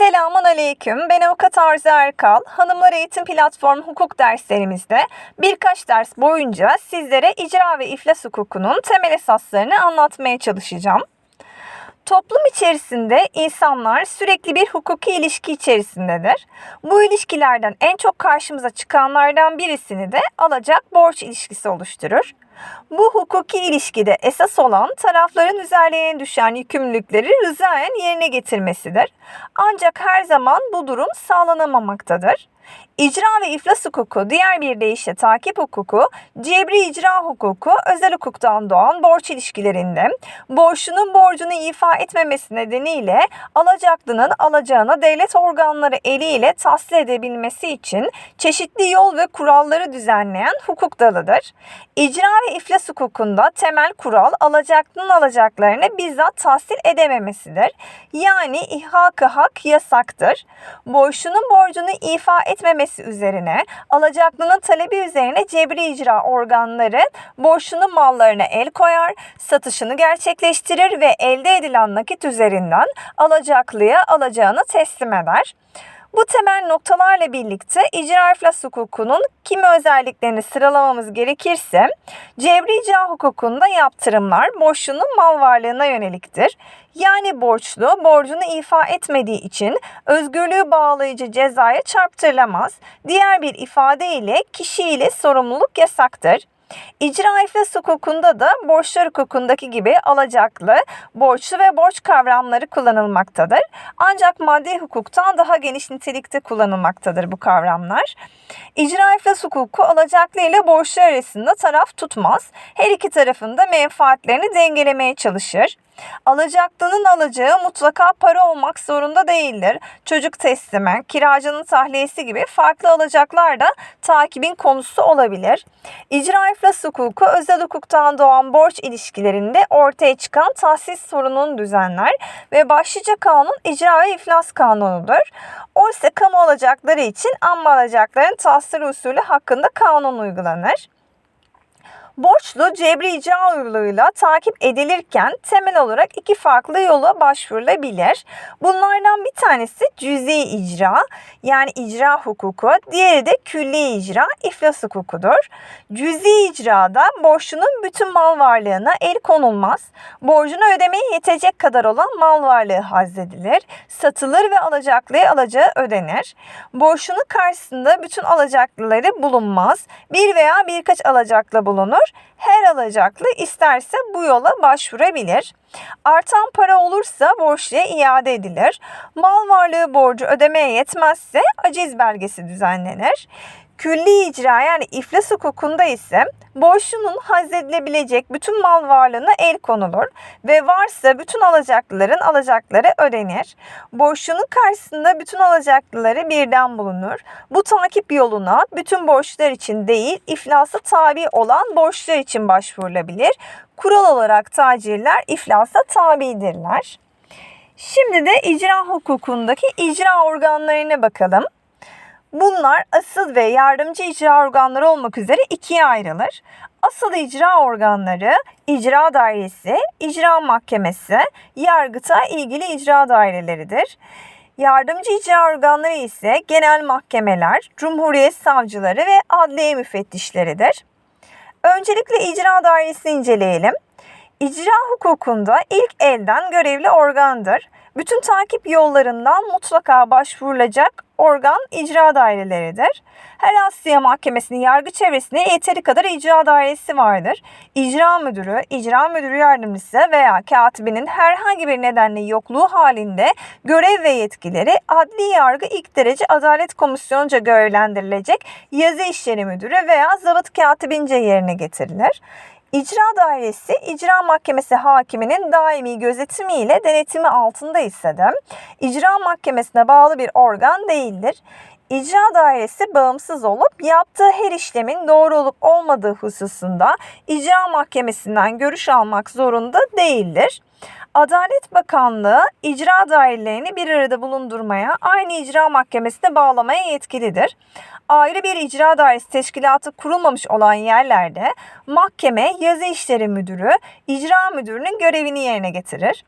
Selamun Aleyküm. Ben Avukat Arzu Erkal. Hanımlar Eğitim Platformu hukuk derslerimizde birkaç ders boyunca sizlere icra ve iflas hukukunun temel esaslarını anlatmaya çalışacağım. Toplum içerisinde insanlar sürekli bir hukuki ilişki içerisindedir. Bu ilişkilerden en çok karşımıza çıkanlardan birisini de alacak borç ilişkisi oluşturur. Bu hukuki ilişkide esas olan tarafların üzerlerine düşen yükümlülükleri rızaen yerine getirmesidir. Ancak her zaman bu durum sağlanamamaktadır. İcra ve iflas hukuku, diğer bir deyişle takip hukuku, cebri icra hukuku, özel hukuktan doğan borç ilişkilerinde borçlunun borcunu ifa etmemesi nedeniyle alacaklının alacağını devlet organları eliyle tahsil edebilmesi için çeşitli yol ve kuralları düzenleyen hukuk dalıdır. İcra ve iflas hukukunda temel kural alacaklının alacaklarını bizzat tahsil edememesidir. Yani ihak hak yasaktır. Borçlunun borcunu ifa etmemesi üzerine alacaklının talebi üzerine cebri icra organları borçlunun mallarına el koyar, satışını gerçekleştirir ve elde edilen nakit üzerinden alacaklıya alacağını teslim eder. Bu temel noktalarla birlikte icra iflas hukukunun kimi özelliklerini sıralamamız gerekirse, cebri icra hukukunda yaptırımlar borçlunun mal varlığına yöneliktir. Yani borçlu borcunu ifa etmediği için özgürlüğü bağlayıcı cezaya çarptırılamaz. Diğer bir ifadeyle kişiyle sorumluluk yasaktır. İcra iflas hukukunda da borçlar hukukundaki gibi alacaklı, borçlu ve borç kavramları kullanılmaktadır. Ancak maddi hukuktan daha geniş nitelikte kullanılmaktadır bu kavramlar. İcra iflas hukuku alacaklı ile borçlu arasında taraf tutmaz. Her iki tarafın da menfaatlerini dengelemeye çalışır. Alacaklının alacağı mutlaka para olmak zorunda değildir. Çocuk teslimi, kiracının tahliyesi gibi farklı alacaklar da takibin konusu olabilir. İcra iflas hukuku özel hukuktan doğan borç ilişkilerinde ortaya çıkan tahsis sorununu düzenler ve başlıca kanun icra ve iflas kanunudur. Oysa kamu alacakları için amma alacakların tahsil usulü hakkında kanun uygulanır. Borçlu cebri icra yoluyla takip edilirken temel olarak iki farklı yola başvurulabilir. Bunlardan bir tanesi cüzi icra yani icra hukuku, diğeri de külli icra iflas hukukudur. Cüzi icrada borçlunun bütün mal varlığına el konulmaz. Borcunu ödemeye yetecek kadar olan mal varlığı hazzedilir. Satılır ve alacaklıya alacağı ödenir. Borçlunun karşısında bütün alacaklıları bulunmaz. Bir veya birkaç alacaklı bulunur her alacaklı isterse bu yola başvurabilir. Artan para olursa borçluya iade edilir. Mal varlığı borcu ödemeye yetmezse aciz belgesi düzenlenir. Külli icra yani iflas hukukunda ise borçlunun hazredilebilecek bütün mal varlığına el konulur ve varsa bütün alacaklıların alacakları ödenir. Borçlunun karşısında bütün alacaklıları birden bulunur. Bu takip yoluna bütün borçlar için değil iflasa tabi olan borçlar için başvurulabilir. Kural olarak tacirler iflasa tabidirler. Şimdi de icra hukukundaki icra organlarına bakalım. Bunlar asıl ve yardımcı icra organları olmak üzere ikiye ayrılır. Asıl icra organları icra dairesi, icra mahkemesi, yargıta ilgili icra daireleridir. Yardımcı icra organları ise genel mahkemeler, cumhuriyet savcıları ve adliye müfettişleridir. Öncelikle icra dairesini inceleyelim. İcra hukukunda ilk elden görevli organdır. Bütün takip yollarından mutlaka başvurulacak organ icra daireleridir. Her Asya Mahkemesi'nin yargı çevresinde yeteri kadar icra dairesi vardır. İcra müdürü, icra müdürü yardımcısı veya katibinin herhangi bir nedenle yokluğu halinde görev ve yetkileri adli yargı ilk derece adalet komisyonunca görevlendirilecek yazı işleri müdürü veya zabıt katibince yerine getirilir. İcra dairesi icra mahkemesi hakiminin daimi gözetimiyle denetimi altında ise de icra mahkemesine bağlı bir organ değildir. İcra dairesi bağımsız olup yaptığı her işlemin doğru olup olmadığı hususunda icra mahkemesinden görüş almak zorunda değildir. Adalet Bakanlığı icra dairelerini bir arada bulundurmaya, aynı icra mahkemesine bağlamaya yetkilidir. Ayrı bir icra dairesi teşkilatı kurulmamış olan yerlerde mahkeme yazı işleri müdürü icra müdürünün görevini yerine getirir.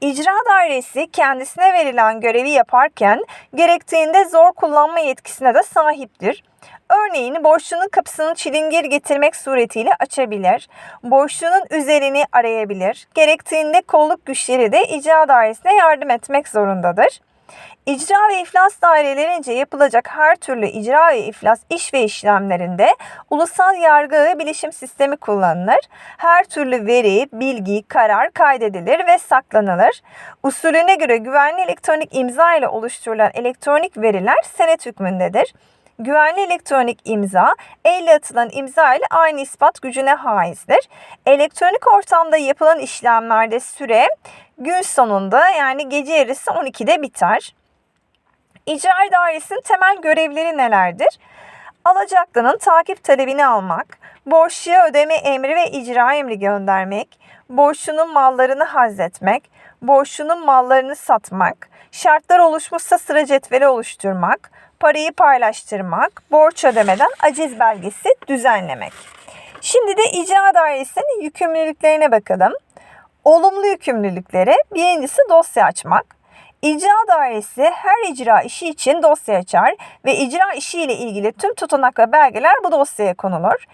İcra dairesi kendisine verilen görevi yaparken gerektiğinde zor kullanma yetkisine de sahiptir. Örneğin borçlunun kapısını çilingir getirmek suretiyle açabilir, borçlunun üzerini arayabilir, gerektiğinde kolluk güçleri de icra dairesine yardım etmek zorundadır. İcra ve iflas dairelerince yapılacak her türlü icra ve iflas iş ve işlemlerinde ulusal yargı ve bilişim sistemi kullanılır. Her türlü veri, bilgi, karar kaydedilir ve saklanılır. Usulüne göre güvenli elektronik imza ile oluşturulan elektronik veriler senet hükmündedir. Güvenli elektronik imza, elle atılan imza ile aynı ispat gücüne haizdir. Elektronik ortamda yapılan işlemlerde süre gün sonunda yani gece yarısı 12'de biter. İcra dairesinin temel görevleri nelerdir? Alacaklının takip talebini almak, borçluya ödeme emri ve icra emri göndermek, borçlunun mallarını hazretmek, borçlunun mallarını satmak, şartlar oluşmuşsa sıra cetveli oluşturmak, parayı paylaştırmak, borç ödemeden aciz belgesi düzenlemek. Şimdi de icra dairesinin yükümlülüklerine bakalım. Olumlu yükümlülükleri birincisi dosya açmak. İcra dairesi her icra işi için dosya açar ve icra işi ile ilgili tüm tutanak ve belgeler bu dosyaya konulur.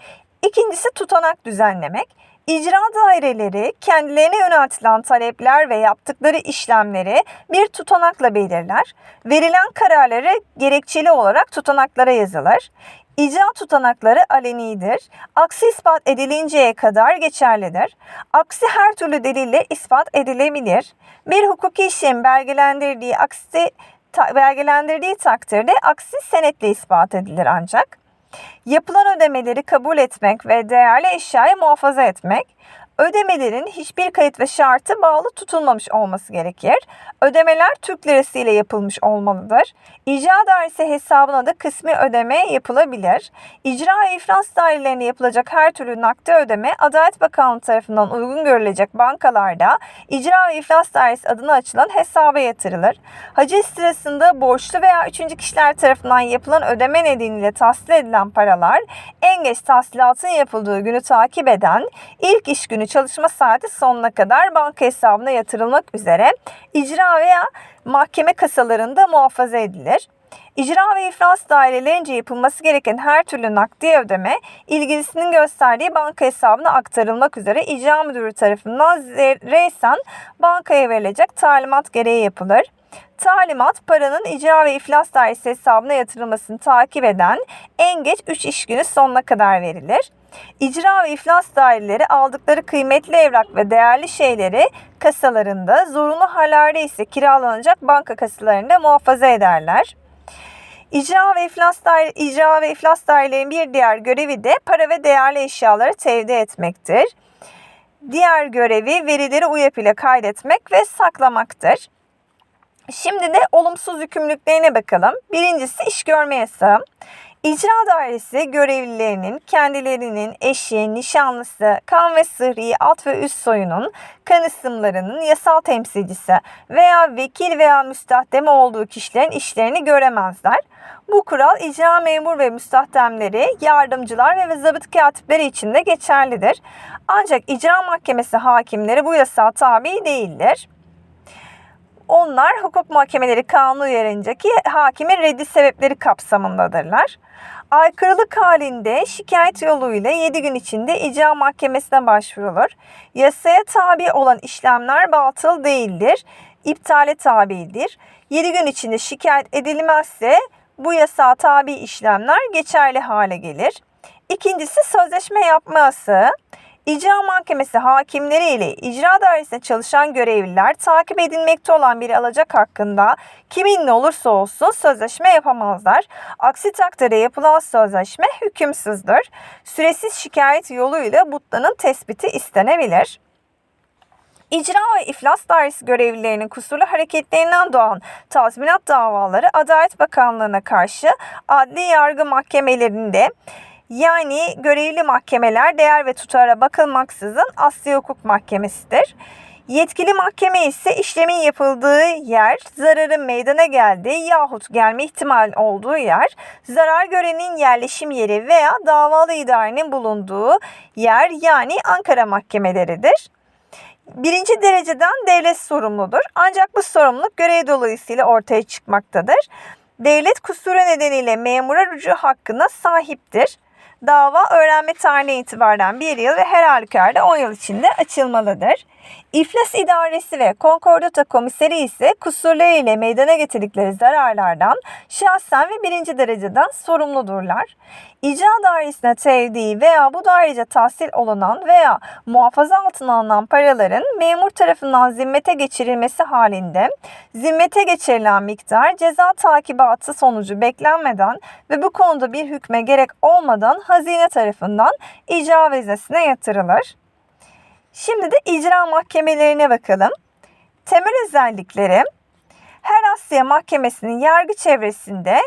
İkincisi tutanak düzenlemek. İcra daireleri kendilerine yöneltilen talepler ve yaptıkları işlemleri bir tutanakla belirler. Verilen kararları gerekçeli olarak tutanaklara yazılır. İcra tutanakları alenidir. Aksi ispat edilinceye kadar geçerlidir. Aksi her türlü delille ispat edilebilir. Bir hukuki işlem belgelendirdiği aksi ta, belgelendirdiği takdirde aksi senetle ispat edilir ancak. Yapılan ödemeleri kabul etmek ve değerli eşyayı muhafaza etmek, Ödemelerin hiçbir kayıt ve şartı bağlı tutulmamış olması gerekir. Ödemeler Türk lirası ile yapılmış olmalıdır. İcra dairesi hesabına da kısmi ödeme yapılabilir. İcra ve iflas dairelerine yapılacak her türlü nakde ödeme Adalet Bakanlığı tarafından uygun görülecek bankalarda icra ve iflas dairesi adına açılan hesaba yatırılır. Haciz sırasında borçlu veya üçüncü kişiler tarafından yapılan ödeme nedeniyle tahsil edilen paralar en geç tahsilatın yapıldığı günü takip eden ilk iş günü çalışma saati sonuna kadar banka hesabına yatırılmak üzere icra veya mahkeme kasalarında muhafaza edilir. İcra ve iflas dairelerince yapılması gereken her türlü nakdi ödeme ilgilisinin gösterdiği banka hesabına aktarılmak üzere icra müdürü tarafından reysen bankaya verilecek talimat gereği yapılır. Talimat paranın icra ve iflas dairesi hesabına yatırılmasını takip eden en geç 3 iş günü sonuna kadar verilir. İcra ve iflas daireleri aldıkları kıymetli evrak ve değerli şeyleri kasalarında, zorunlu hallerde ise kiralanacak banka kasalarında muhafaza ederler. İcra ve iflas daire, icra ve iflas dairelerinin bir diğer görevi de para ve değerli eşyaları tevdi etmektir. Diğer görevi verileri UYAP ile kaydetmek ve saklamaktır. Şimdi de olumsuz yükümlülüklerine bakalım. Birincisi iş görme yasağı. İcra dairesi görevlilerinin kendilerinin eşi, nişanlısı, kan ve sıhhi alt ve üst soyunun kanısımlarının yasal temsilcisi veya vekil veya müstahdem olduğu kişilerin işlerini göremezler. Bu kural icra memur ve müstahdemleri, yardımcılar ve zabıt katipleri için de geçerlidir. Ancak icra mahkemesi hakimleri bu yasağa tabi değildir. Onlar hukuk mahkemeleri kanunu uyarıncaki hakimin reddi sebepleri kapsamındadırlar. Aykırılık halinde şikayet yoluyla 7 gün içinde icra mahkemesine başvurulur. Yasaya tabi olan işlemler batıl değildir, iptale tabidir. 7 gün içinde şikayet edilmezse bu yasa tabi işlemler geçerli hale gelir. İkincisi sözleşme yapması. İcra Mahkemesi hakimleri ile icra dairesinde çalışan görevliler takip edilmekte olan bir alacak hakkında kiminle olursa olsun sözleşme yapamazlar. Aksi takdirde yapılan sözleşme hükümsüzdür. Süresiz şikayet yoluyla butlanın tespiti istenebilir. İcra ve iflas dairesi görevlilerinin kusurlu hareketlerinden doğan tazminat davaları Adalet Bakanlığı'na karşı adli yargı mahkemelerinde yani görevli mahkemeler değer ve tutara bakılmaksızın asli hukuk mahkemesidir. Yetkili mahkeme ise işlemin yapıldığı yer, zararın meydana geldiği yahut gelme ihtimal olduğu yer, zarar görenin yerleşim yeri veya davalı idarenin bulunduğu yer yani Ankara mahkemeleridir. Birinci dereceden devlet sorumludur. Ancak bu sorumluluk görev dolayısıyla ortaya çıkmaktadır. Devlet kusuru nedeniyle memura rücu hakkına sahiptir. Dava öğrenme tarihi itibaren bir yıl ve her halükarda 10 yıl içinde açılmalıdır. İflas idaresi ve konkordata komiseri ise kusurlarıyla meydana getirdikleri zararlardan şahsen ve birinci dereceden sorumludurlar. İcra dairesine tevdi veya bu dairece tahsil olunan veya muhafaza altına alınan paraların memur tarafından zimmete geçirilmesi halinde zimmete geçirilen miktar ceza takibatı sonucu beklenmeden ve bu konuda bir hükme gerek olmadan hazine tarafından icra veznesine yatırılır. Şimdi de icra mahkemelerine bakalım. Temel özellikleri her Asya Mahkemesi'nin yargı çevresinde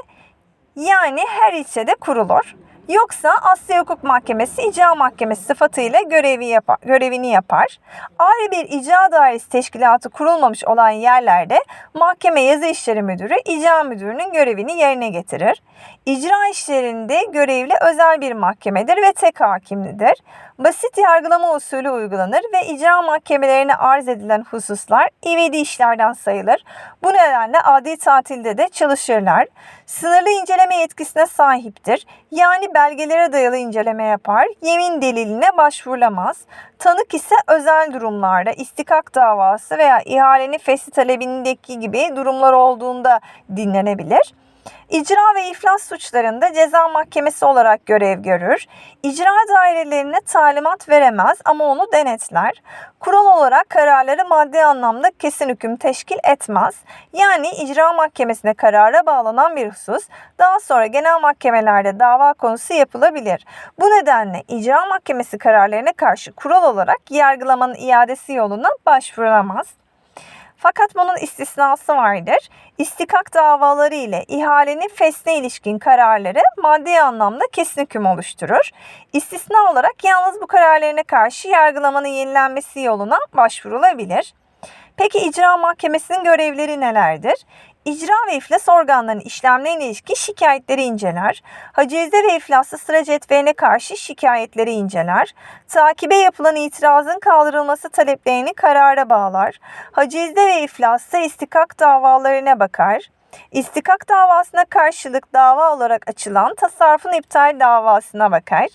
yani her ilçede kurulur. Yoksa Asya Hukuk Mahkemesi icra mahkemesi sıfatıyla görevi yapar, görevini yapar. Ayrı bir icra dairesi teşkilatı kurulmamış olan yerlerde mahkeme yazı işleri müdürü icra müdürünün görevini yerine getirir. İcra işlerinde görevli özel bir mahkemedir ve tek hakimlidir. Basit yargılama usulü uygulanır ve icra mahkemelerine arz edilen hususlar ivedi işlerden sayılır. Bu nedenle adli tatilde de çalışırlar. Sınırlı inceleme yetkisine sahiptir. Yani belgelere dayalı inceleme yapar. Yemin deliline başvurulamaz. Tanık ise özel durumlarda istikak davası veya ihalenin fesli talebindeki gibi durumlar olduğunda dinlenebilir. İcra ve iflas suçlarında ceza mahkemesi olarak görev görür. İcra dairelerine talimat veremez ama onu denetler. Kural olarak kararları maddi anlamda kesin hüküm teşkil etmez. Yani icra mahkemesine karara bağlanan bir husus daha sonra genel mahkemelerde dava konusu yapılabilir. Bu nedenle icra mahkemesi kararlarına karşı kural olarak yargılamanın iadesi yoluna başvurulamaz. Fakat bunun istisnası vardır. İstikak davaları ile ihalenin fesne ilişkin kararları maddi anlamda kesin hüküm oluşturur. İstisna olarak yalnız bu kararlarına karşı yargılamanın yenilenmesi yoluna başvurulabilir. Peki icra mahkemesinin görevleri nelerdir? İcra ve iflas organlarının işlemlerine ilişkin şikayetleri inceler. Hacize ve iflaslı sıra cetveline karşı şikayetleri inceler. Takibe yapılan itirazın kaldırılması taleplerini karara bağlar. Hacizde ve iflasta istikak davalarına bakar. İstikak davasına karşılık dava olarak açılan tasarrufun iptal davasına bakar.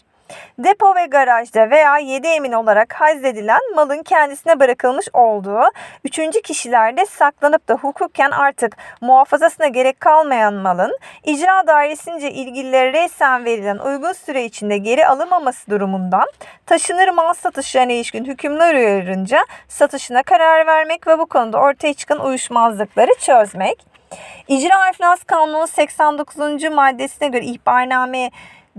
Depo ve garajda veya yedi emin olarak hazdedilen malın kendisine bırakılmış olduğu, üçüncü kişilerde saklanıp da hukuken artık muhafazasına gerek kalmayan malın icra dairesince ilgililere resen verilen uygun süre içinde geri alınmaması durumundan taşınır mal satışlarına ilişkin hükümler uyarınca satışına karar vermek ve bu konuda ortaya çıkan uyuşmazlıkları çözmek. İcra İflas Kanunu 89. maddesine göre ihbarname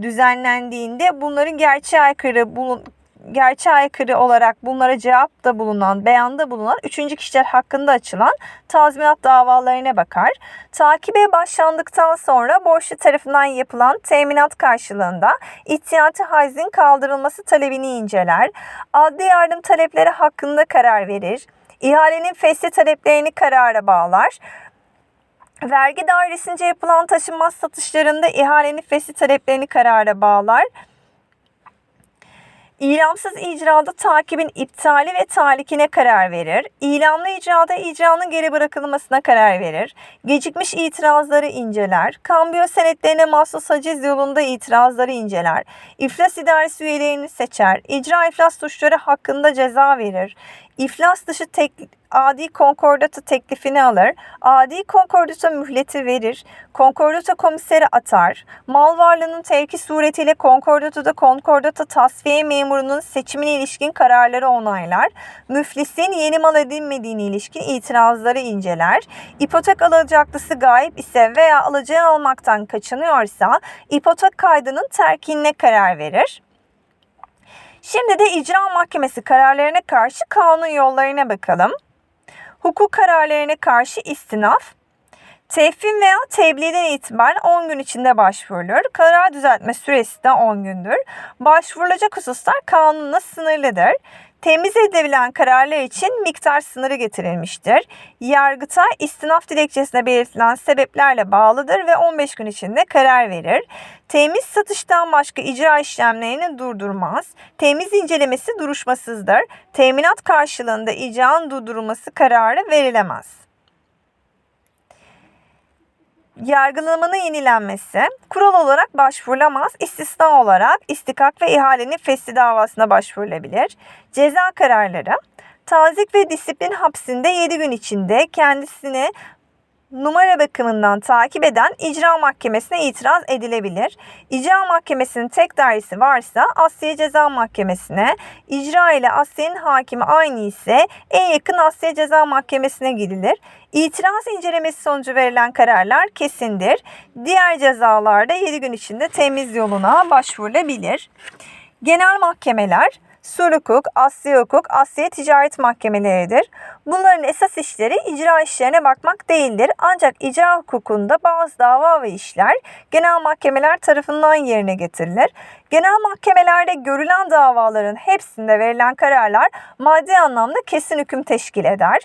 düzenlendiğinde bunların gerçeğe aykırı bulun gerçeğe aykırı olarak bunlara cevap da bulunan, beyanda bulunan üçüncü kişiler hakkında açılan tazminat davalarına bakar. Takibe başlandıktan sonra borçlu tarafından yapılan teminat karşılığında ihtiyati haizin kaldırılması talebini inceler. Adli yardım talepleri hakkında karar verir. İhalenin fesli taleplerini karara bağlar. Vergi dairesince yapılan taşınmaz satışlarında ihalenin fesli taleplerini karara bağlar. İlamsız icrada takibin iptali ve talikine karar verir. İlamlı icrada icranın geri bırakılmasına karar verir. Gecikmiş itirazları inceler. Kambiyo senetlerine mahsus haciz yolunda itirazları inceler. İflas idaresi üyelerini seçer. İcra iflas suçları hakkında ceza verir. İflas dışı tek, adi konkordatı teklifini alır. Adi konkordata mühleti verir. Konkordata komiseri atar. Mal varlığının tevki suretiyle konkordatada konkordata tasfiye memurunun seçimine ilişkin kararları onaylar. Müflisin yeni mal edinmediğine ilişkin itirazları inceler. İpotek alacaklısı gayip ise veya alacağı almaktan kaçınıyorsa ipotek kaydının terkinine karar verir. Şimdi de icra mahkemesi kararlarına karşı kanun yollarına bakalım. Hukuk kararlarına karşı istinaf, Tevfin veya tebliğden itibaren 10 gün içinde başvurulur. Karar düzeltme süresi de 10 gündür. Başvurulacak hususlar kanunla sınırlıdır. Temiz edilebilen kararlar için miktar sınırı getirilmiştir. Yargıtay istinaf dilekçesine belirtilen sebeplerle bağlıdır ve 15 gün içinde karar verir. Temiz satıştan başka icra işlemlerini durdurmaz. Temiz incelemesi duruşmasızdır. Teminat karşılığında icranın durdurulması kararı verilemez yargılamanın yenilenmesi kural olarak başvurulamaz. İstisna olarak istikak ve ihalenin fesli davasına başvurulabilir. Ceza kararları tazik ve disiplin hapsinde 7 gün içinde kendisini numara bakımından takip eden icra mahkemesine itiraz edilebilir. İcra mahkemesinin tek dairesi varsa Asliye Ceza Mahkemesi'ne, icra ile Asliye'nin hakimi aynı ise en yakın Asliye Ceza Mahkemesi'ne gidilir. İtiraz incelemesi sonucu verilen kararlar kesindir. Diğer cezalarda 7 gün içinde temiz yoluna başvurulabilir. Genel mahkemeler Sur hukuk, Asya hukuk, Asya ticaret mahkemeleridir. Bunların esas işleri icra işlerine bakmak değildir. Ancak icra hukukunda bazı dava ve işler genel mahkemeler tarafından yerine getirilir. Genel mahkemelerde görülen davaların hepsinde verilen kararlar maddi anlamda kesin hüküm teşkil eder.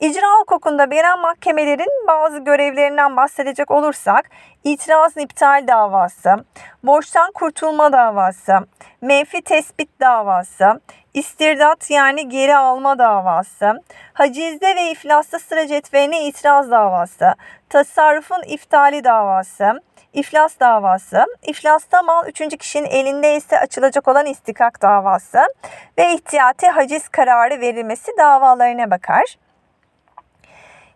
İcra hukukunda genel mahkemelerin bazı görevlerinden bahsedecek olursak itiraz iptal davası, borçtan kurtulma davası, menfi tespit davası, istirdat yani geri alma davası, hacizde ve iflasta sıra cetveline itiraz davası, tasarrufun iftali davası, iflas davası, iflasta mal üçüncü kişinin elinde ise açılacak olan istikak davası ve ihtiyati haciz kararı verilmesi davalarına bakar.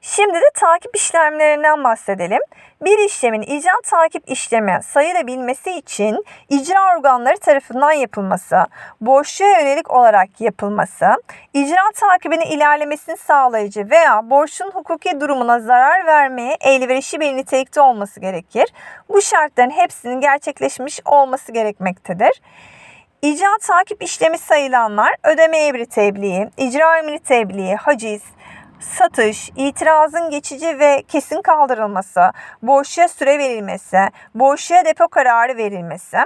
Şimdi de takip işlemlerinden bahsedelim. Bir işlemin icra takip işlemi sayılabilmesi için icra organları tarafından yapılması, borçluya yönelik olarak yapılması, icra takibinin ilerlemesini sağlayıcı veya borçun hukuki durumuna zarar vermeye elverişli bir nitelikte olması gerekir. Bu şartların hepsinin gerçekleşmiş olması gerekmektedir. İcra takip işlemi sayılanlar ödeme emri tebliği, icra emri tebliği, haciz, satış, itirazın geçici ve kesin kaldırılması, borçluya süre verilmesi, borçluya depo kararı verilmesi,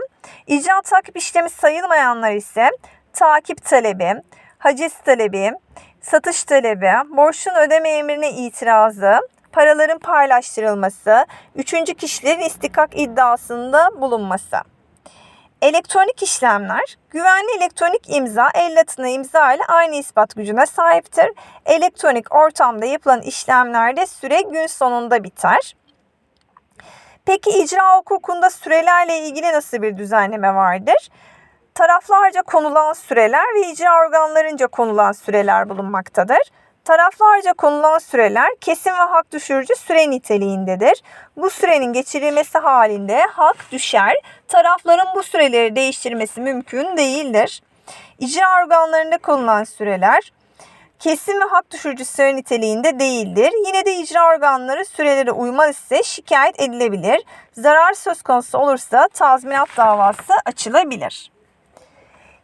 icra takip işlemi sayılmayanlar ise takip talebi, haciz talebi, satış talebi, borçun ödeme emrine itirazı, paraların paylaştırılması, üçüncü kişilerin istikak iddiasında bulunması. Elektronik işlemler, güvenli elektronik imza el latına imza ile aynı ispat gücüne sahiptir. Elektronik ortamda yapılan işlemlerde süre gün sonunda biter. Peki icra hukukunda sürelerle ilgili nasıl bir düzenleme vardır? Taraflarca konulan süreler ve icra organlarınca konulan süreler bulunmaktadır. Taraflarca konulan süreler kesin ve hak düşürücü süre niteliğindedir. Bu sürenin geçirilmesi halinde hak düşer. Tarafların bu süreleri değiştirmesi mümkün değildir. İcra organlarında konulan süreler kesin ve hak düşürücü süre niteliğinde değildir. Yine de icra organları sürelere uymaz ise şikayet edilebilir. Zarar söz konusu olursa tazminat davası açılabilir.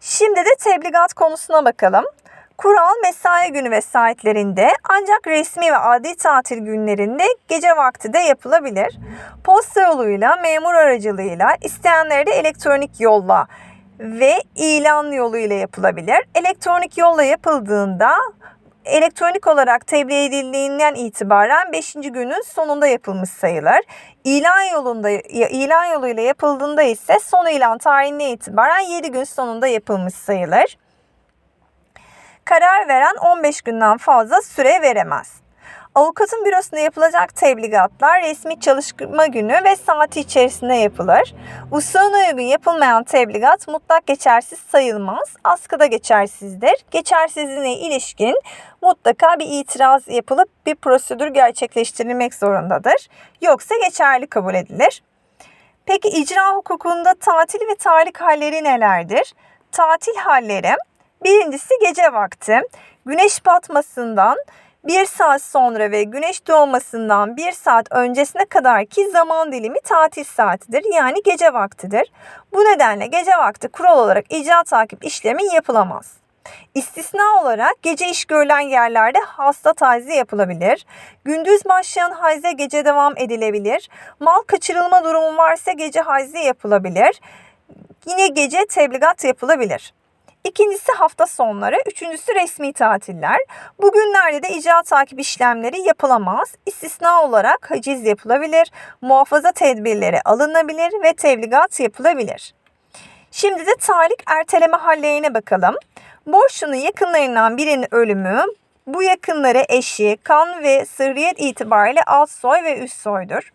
Şimdi de tebligat konusuna bakalım. Kural mesai günü ve saatlerinde ancak resmi ve adli tatil günlerinde gece vakti de yapılabilir. Posta yoluyla, memur aracılığıyla, isteyenleri de elektronik yolla ve ilan yoluyla yapılabilir. Elektronik yolla yapıldığında elektronik olarak tebliğ edildiğinden itibaren 5. günün sonunda yapılmış sayılır. İlan yolunda ilan yoluyla yapıldığında ise son ilan tarihine itibaren 7 gün sonunda yapılmış sayılır karar veren 15 günden fazla süre veremez. Avukatın bürosunda yapılacak tebligatlar resmi çalışma günü ve saati içerisinde yapılır. Usulüne uygun yapılmayan tebligat mutlak geçersiz sayılmaz. Askıda geçersizdir. Geçersizliğine ilişkin mutlaka bir itiraz yapılıp bir prosedür gerçekleştirilmek zorundadır. Yoksa geçerli kabul edilir. Peki icra hukukunda tatil ve tahrik halleri nelerdir? Tatil halleri Birincisi gece vakti. Güneş batmasından bir saat sonra ve güneş doğmasından bir saat öncesine kadar ki zaman dilimi tatil saatidir. Yani gece vaktidir. Bu nedenle gece vakti kural olarak icra takip işlemi yapılamaz. İstisna olarak gece iş görülen yerlerde hasta taziye yapılabilir. Gündüz başlayan hayze gece devam edilebilir. Mal kaçırılma durumu varsa gece hayze yapılabilir. Yine gece tebligat yapılabilir. İkincisi hafta sonları, üçüncüsü resmi tatiller. Bugünlerde de icra takip işlemleri yapılamaz. İstisna olarak haciz yapılabilir, muhafaza tedbirleri alınabilir ve tebligat yapılabilir. Şimdi de talik erteleme hallerine bakalım. Borçlunun yakınlarından birinin ölümü, bu yakınları eşi, kan ve sırriyet itibariyle alt soy ve üst soydur.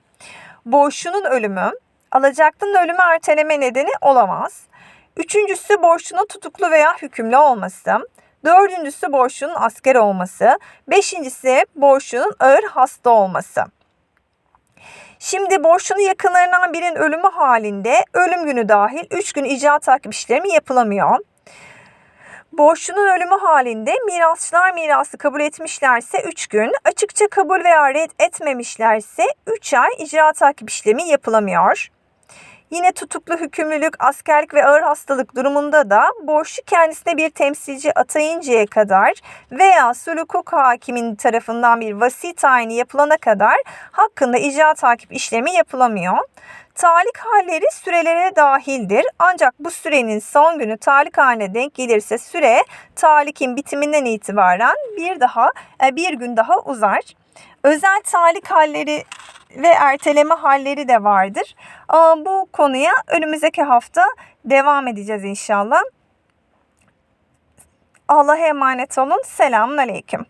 Borçlunun ölümü, alacaklının ölümü erteleme nedeni olamaz. Üçüncüsü borçlunun tutuklu veya hükümlü olması. Dördüncüsü borçlunun asker olması. Beşincisi borçlunun ağır hasta olması. Şimdi borçlunun yakınlarından birinin ölümü halinde ölüm günü dahil 3 gün icra takip işlemi yapılamıyor. Borçlunun ölümü halinde mirasçılar mirası kabul etmişlerse 3 gün, açıkça kabul veya red etmemişlerse 3 ay icra takip işlemi yapılamıyor. Yine tutuklu hükümlülük, askerlik ve ağır hastalık durumunda da borçlu kendisine bir temsilci atayıncaya kadar veya sulh hukuk hakiminin tarafından bir vasi tayini yapılana kadar hakkında icra takip işlemi yapılamıyor. Talik halleri sürelere dahildir. Ancak bu sürenin son günü talik haline denk gelirse süre talikin bitiminden itibaren bir daha e, bir gün daha uzar. Özel talik halleri ve erteleme halleri de vardır. Bu konuya önümüzdeki hafta devam edeceğiz inşallah. Allah'a emanet olun. Selamun Aleyküm.